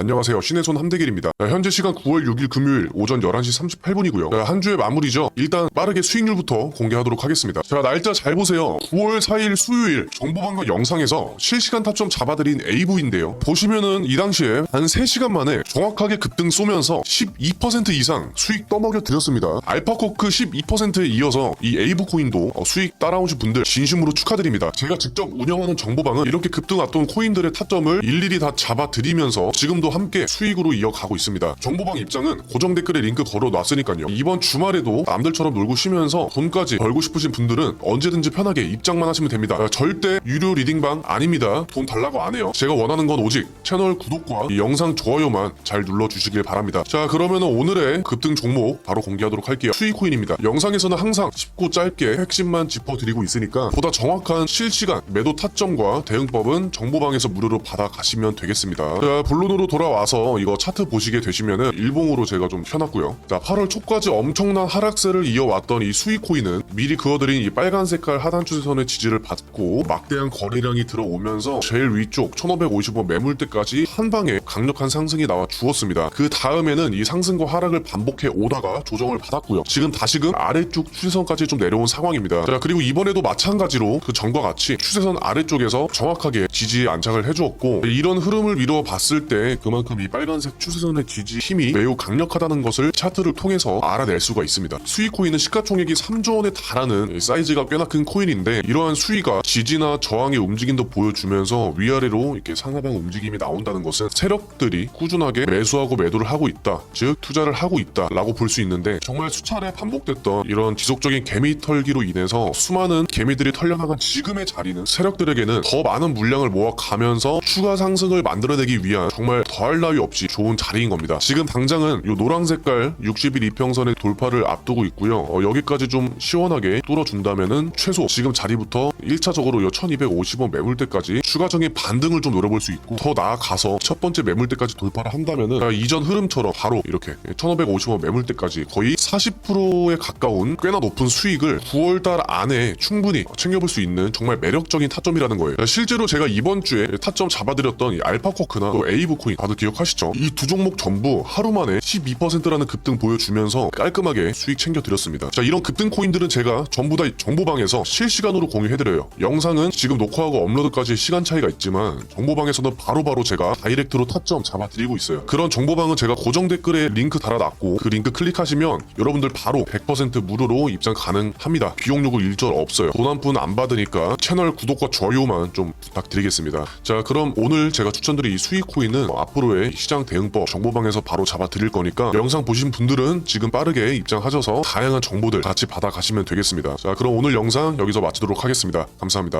안녕하세요. 신의 손 함대길입니다. 자, 현재 시간 9월 6일 금요일 오전 11시 38분이고요. 한 주의 마무리죠. 일단 빠르게 수익률부터 공개하도록 하겠습니다. 자, 날짜 잘 보세요. 9월 4일 수요일 정보방과 영상에서 실시간 타점 잡아드린 AV인데요. 보시면은 이 당시에 한 3시간 만에 정확하게 급등 쏘면서 12% 이상 수익 떠먹여 드렸습니다. 알파코크 12%에 이어서 이 에이브 코인도 어, 수익 따라오신 분들 진심으로 축하드립니다. 제가 직접 운영하는 정보방은 이렇게 급등 왔던 코인들의 타점을 일일이 다 잡아드리면서 지금도 함께 수익으로 이어가고 있습니다. 정보방 입장은 고정 댓글에 링크 걸어놨으니까요. 이번 주말에도 남들처럼 놀고 쉬면서 돈까지 벌고 싶으신 분들은 언제든지 편하게 입장만 하시면 됩니다. 아, 절대 유료 리딩방 아닙니다. 돈 달라고 안 해요. 제가 원하는 건 오직 채널 구독과 이 영상 좋아요만 잘 눌러주시길 바랍니다. 자 그러면 오늘의 급등 종목 바로 공개하도록 할게요. 수익코인입니다. 영상에서는 항상 쉽고 짧게 핵심만 짚어드리고 있으니까 보다 정확한 실시간 매도 타점과 대응법은 정보방에서 무료로 받아가시면 되겠습니다. 자 본론으로 돌아 와서 이거 차트 보시게 되시면은 일봉으로 제가 좀 펴놨고요. 자 8월 초까지 엄청난 하락세를 이어왔던 이 수익코인은 미리 그어드린 이 빨간 색깔 하단 추세선의 지지를 받고 막대한 거래량이 들어오면서 제일 위쪽 1555 매물대까지 한 방에 강력한 상승이 나와 주었습니다. 그 다음에는 이 상승과 하락을 반복해 오다가 조정을 받았고요. 지금 다시금 아래쪽 추세선까지 좀 내려온 상황입니다. 자 그리고 이번에도 마찬가지로 그 전과 같이 추세선 아래쪽에서 정확하게 지지에 안착을 해주었고 이런 흐름을 미루어 봤을 때 그만큼 이 빨간색 추세선의 지지 힘이 매우 강력하다는 것을 차트를 통해서 알아낼 수가 있습니다. 수익코인은 시가총액이 3조 원에 달하는 사이즈가 꽤나 큰 코인인데 이러한 수위가 지지나 저항의 움직임도 보여주면서 위아래로 이렇게 상하방 움직임이 나온다는 것은 세력들이 꾸준하게 매수하고 매도를 하고 있다. 즉 투자를 하고 있다라고 볼 수 있는데 정말 수차례 반복됐던 이런 지속적인 개미 털기로 인해서 수많은 개미들이 털려나간 지금의 자리는 세력들에게는 더 많은 물량을 모아가면서 추가 상승을 만들어내기 위한 정말 더할 나위 없이 좋은 자리인 겁니다. 지금 당장은 이 노란 색깔 60일 이평선의 돌파를 앞두고 있고요. 어, 여기까지 좀 시원하게 뚫어준다면은 최소 지금 자리부터 1차적으로 이 1250원 매물대까지 추가적인 반등을 좀 노려볼 수 있고 더 나아가서 첫 번째 매물대까지 돌파를 한다면은 아, 이전 흐름처럼 바로 이렇게 1550원 매물대까지 거의 40%에 가까운 꽤나 높은 수익을 9월달 안에 충분히 챙겨볼 수 있는 정말 매력적인 타점이라는 거예요. 실제로 제가 이번 주에 타점 잡아드렸던 이 알파코크나 또 에이브 코인 다들 기억하시죠? 이 두 종목 전부 하루 만에 12%라는 급등 보여주면서 깔끔하게 수익 챙겨드렸습니다. 자 이런 급등 코인들은 제가 전부 다 정보방에서 실시간으로 공유해드려요. 영상은 지금 녹화하고 업로드까지 시간 차이가 있지만 정보방에서는 바로바로 제가 다이렉트로 타점 잡아드리고 있어요. 그런 정보방은 제가 고정 댓글에 링크 달아놨고 그 링크 클릭하시면 여러분들 바로 100% 무료로 입장 가능합니다. 비용 요구 일절 없어요. 돈 한 푼 안 받으니까 채널 구독과 좋아요만 좀 부탁드리겠습니다. 자 그럼 오늘 제가 추천드린 이 수익 코인은 앞으로의 시장 대응법 정보방에서 바로 잡아드릴 거니까 영상 보신 분들은 지금 빠르게 입장하셔서 다양한 정보들 같이 받아가시면 되겠습니다. 자 그럼 오늘 영상 여기서 마치도록 하겠습니다. 감사합니다.